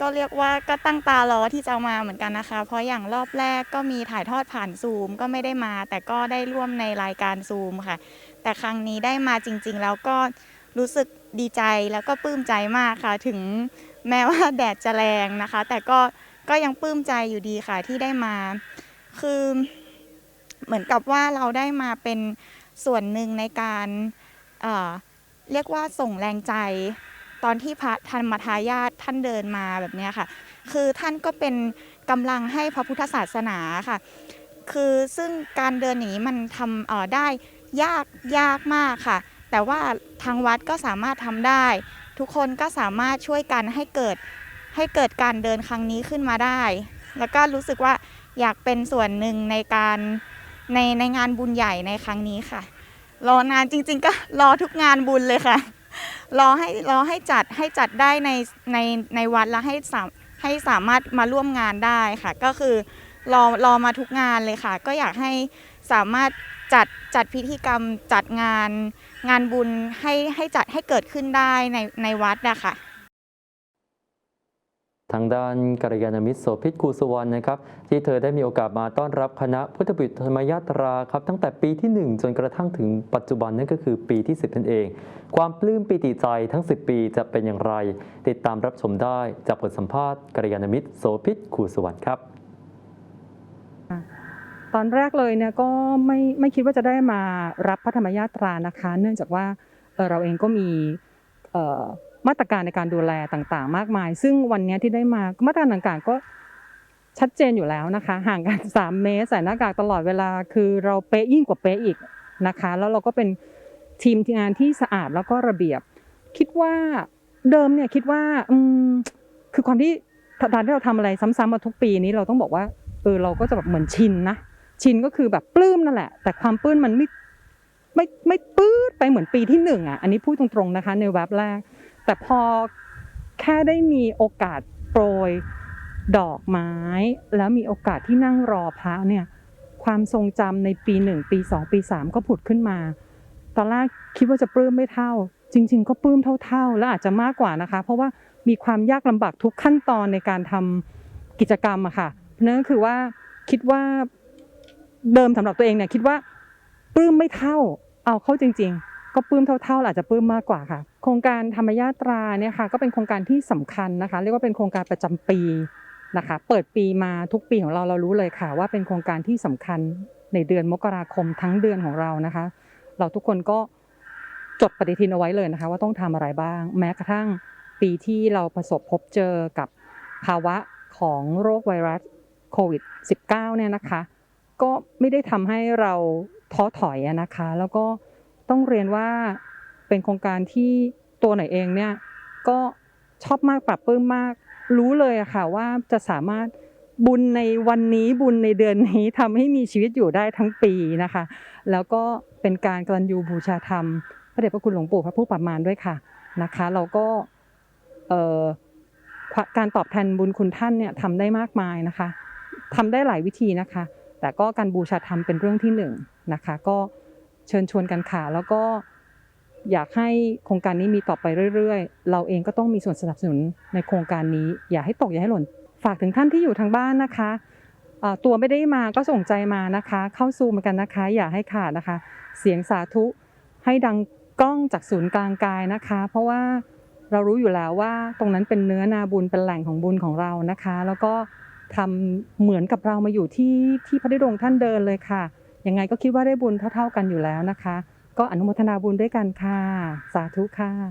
ก็เรียกว่าก็ตั้งตารอที่จะมาเหมือนกันนะคะ เพราะอย่างรอบแรกก็มีถ่ายทอดผ่านซูมก็ไม่ได้มา แต่ก็ได้ร่วมในรายการซูมค่ะ แต่ครั้งนี้ได้มาจริง ๆ แล้วก็รู้สึกดีใจแล้วก็ปลื้มใจมากค่ะ ถึงแม้ว่าแดดจะแรงนะคะ แต่ก็ก็ยังปลื้มใจอยู่ดีค่ะที่ได้มา คือเหมือนกับว่าเราได้มาเป็นส่วนหนึ่งในการเเรียกว่าส่งแรงใจ ตอนที่พระธรรมทายาทท่านเดินมาแบบนี้ค่ะ คือท่านก็เป็นกำลังให้พระพุทธศาสนาค่ะ คือซึ่งการเดินอย่างนี้มันทำเออได้ยากยากมากค่ะ แต่ว่าทางวัดก็สามารถทำได้ ทุกคนก็สามารถช่วยกันให้เกิดให้เกิดการเดินครั้งนี้ขึ้นมาได้ แล้วก็รู้สึกว่าอยากเป็นส่วนหนึ่งในการในในงานบุญใหญ่ในครั้งนี้ค่ะ รอนานจริง ๆ ก็รอทุกงานบุญเลยค่ะ รอให้รอให้จัดให้จัดได้ในในในวัดแล้วให้สามให้สามารถมาร่วมงานได้ค่ะ ก็คือรอรอมาทุกงานเลยค่ะ ก็อยากให้สามารถจัดจัดพิธีกรรมจัดงาน งานบุญให้ให้จัดให้เกิดขึ้นได้ในในวัดนะคะ ทางด้านกัลยาณมิตรโสภิตคูสุวรรณนะครับที่เธอได้มีโอกาสมาต้อนรับคณะพุทธบิดธรรมยาตราครับตั้งแต่ปีที่ 1 จนกระทั่งถึงปัจจุบันนั่นก็คือปีที่ 10นั่นเอง ความปลื้มปิติใจทั้ง 10 ปีจะเป็นอย่างไร ติดตามรับชมได้จากบทสัมภาษณ์กัลยาณมิตรโสภิตคูสุวรรณครับ ตอนแรกเลยเนี่ยก็ไม่ไม่คิดว่าจะได้มารับพระธรรมยาตรานะคะ เนื่องจากว่าเออเราเองก็มีเอ่อ มาตรการในการดูแลต่างๆ มากมาย ซึ่งวันนี้ที่ได้มามาตรการต่างๆก็ชัดเจนอยู่แล้วนะคะ ห่างกัน 3 เมตรใส่หน้ากากตลอดเวลาคือเราเป๊ะยิ่งกว่าเป๊ะอีกนะคะ แล้วเราก็เป็นทีมงานที่สะอาดแล้วก็ระเบียบ คิดว่าเดิมเนี่ยคิดว่าอืมคือความที่ตอนที่เราทำอะไรซ้ำๆมาทุกปีนี้เราต้องบอกว่าเออเราก็จะแบบเหมือนชินนะชินก็คือแบบปลื้มนั่นแหละ แต่ความปลื้มมันไม่ไม่ไม่ปื๊ดไปเหมือนปีที่หนึ่งอะอันนี้พูดตรงๆนะคะ ในเว็บแรก แต่พอแค่ได้มีโอกาสโปรยดอกไม้ แล้วมีโอกาสที่นั่งรอพระเนี่ยความทรงจำในปีหนึ่งปีสองปีสามก็ผุดขึ้นมา ตอนแรกคิดว่าจะปลื้มไม่เท่า จริง ๆ ก็ปลื้มเท่าๆ และอาจจะมากกว่านะคะ เพราะว่ามีความยากลำบากทุกขั้นตอนในการทำกิจกรรมอะค่ะนั่นก็คือว่าคิดว่าเดิมสำหรับตัวเองเนี่ยคิดว่าปลื้มไม่เท่าเอาเข้าจริง ๆ ก็ปลื้มเท่าๆอาจจะปลื้มมากกว่าค่ะ โครงการธรรมยาตราเนี่ยค่ะก็เป็นโครงการที่สำคัญนะคะ เรียกว่าเป็นโครงการประจำปีนะคะ เปิดปีมาทุกปีของเราเรารู้เลยค่ะ ว่าเป็นโครงการที่สำคัญในเดือนมกราคมทั้งเดือนของเรานะคะ เราทุกคนก็จดปฏิทินเอาไว้เลยนะคะ ว่าต้องทำอะไรบ้าง แม้กระทั่งปีที่เราประสบพบเจอกับภาวะของโรคไวรัสโควิด -19 เนี่ยนะคะ ก็ไม่ได้ทำให้เราท้อถอยนะคะ แล้วก็ ต้องเรียนว่าเป็นโครงการที่ตัวไหนเองเนี่ยก็ชอบมากปรับปลื้มมาก รู้เลยอะค่ะว่าจะสามารถบุญในวันนี้บุญในเดือนนี้ทำให้มีชีวิตอยู่ได้ทั้งปีนะคะ แล้วก็เป็นการกตัญญูบูชาธรรม พระเดชพระคุณหลวงปู่พระผู้ประมาณด้วยค่ะนะคะ เราก็เอ่อการตอบแทนบุญคุณท่านเนี่ยทำได้มากมายนะคะทำได้หลายวิธีนะคะ แต่ก็การบูชาธรรมเป็นเรื่องที่หนึ่งนะคะ ก็ เชิญชวนกันค่ะแล้วก็อยากให้โครงการนี้มีต่อไปเรื่อยๆ เราเองก็ต้องมีส่วนสนับสนุนในโครงการนี้ อย่าให้ตกอย่าให้หล่น ฝากถึงท่านที่อยู่ทางบ้านนะคะตัวไม่ได้มาก็ส่งใจมานะคะ เข้าซูมกันนะคะ อย่าให้ขาดนะคะ เสียงสาธุให้ดังกล้องจากศูนย์กลางกายนะคะ เพราะว่าเรารู้อยู่แล้วว่าตรงนั้นเป็นเนื้อนาบุญเป็นแหล่งของบุญของเรานะคะ แล้วก็ทำเหมือนกับเรามาอยู่ที่ที่พระธิดงท่านเดินเลยค่ะ ยังไงก็คิดว่าได้บุญเท่าๆกันอยู่แล้วนะคะ ก็อนุโมทนาบุญด้วยกันค่ะ สาธุค่ะ